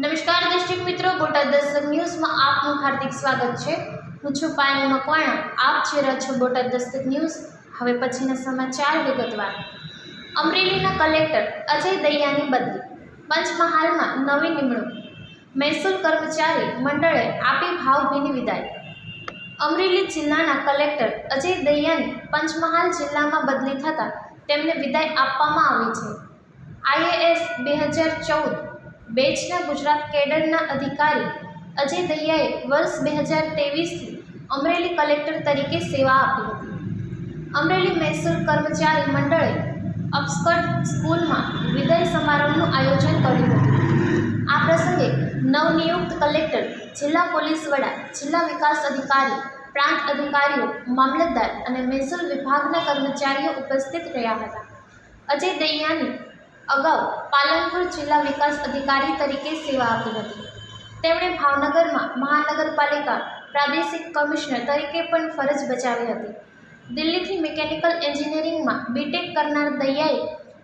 નમસ્કાર દર્શક મિત્રો, બોટાદ દસ્તક ન્યૂઝમાં આપનું હાર્દિક સ્વાગત છે. હું છું પાયલ મકવાણા, આપ છે રહ્યા બોટાદ દસ્તક ન્યૂઝ. હવે પછીના સમાચાર વિગતવાર. અમરેલીના કલેક્ટર અજય દૈયાની બદલી. પંચમહાલમાં નવી નિમણૂક. મહેસૂલ કર્મચારી મંડળે આપી ભાવભીની વિદાય. અમરેલી જિલ્લાના કલેક્ટર અજય દૈયાની પંચમહાલ જિલ્લામાં બદલી થતાં તેમને વિદાય આપવામાં આવી છે. આઈએએસ બે હજાર ચૌદ બેચના ગુજરાત કેડરના અધિકારી અજય દૈયાએ વર્ષ બે હજાર તેવીસથી અમરેલી કલેક્ટર તરીકે સેવા આપી હતી. અમરેલી મહેસૂલ કર્મચારી મંડળે અપસ્કટ સ્કૂલમાં વિદાય સમારંભનું આયોજન કર્યું હતું. આ પ્રસંગે નવનિયુક્ત કલેક્ટર, જિલ્લા પોલીસ વડા, જિલ્લા વિકાસ અધિકારી, પ્રાંત અધિકારીઓ, મામલતદાર અને મહેસૂલ વિભાગના કર્મચારીઓ ઉપસ્થિત રહ્યા હતા. અજય દૈયાની અગાઉ પાલનપુર જિલ્લા વિકાસ અધિકારી તરીકે સેવા આપી હતી. તેમણે ભાવનગરમાં મહાનગરપાલિકા પ્રાદેશિક કમિશનર તરીકે પણ ફરજ બજાવી હતી. દિલ્હીથી મિકેનિકલ એન્જિનિયરિંગમાં બીટેક કરનાર દૈયાએ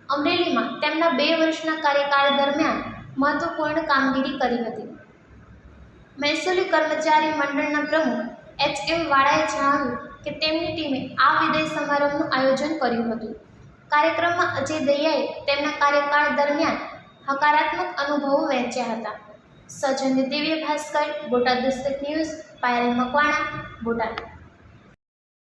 અમરેલીમાં તેમના બે વર્ષના કાર્યકાળ દરમિયાન મહત્વપૂર્ણ કામગીરી કરી હતી. મહેસૂલી કર્મચારી મંડળના પ્રમુખ એચ એમ વાળાએ જણાવ્યું કે તેમની ટીમે આ વિદાય સમારંભનું આયોજન કર્યું હતું. કાર્યક્રમમાં અજય દહિયાએ તેમના કાર્યકાળ દરમિયાન હકારાત્મક અનુભવો વહેંચ્યા હતા. સજન દિવ્ય ભાસ્કર, બોટાદ દસ્તક ન્યૂઝ, પાયલ મકવાણા, બોટાદ.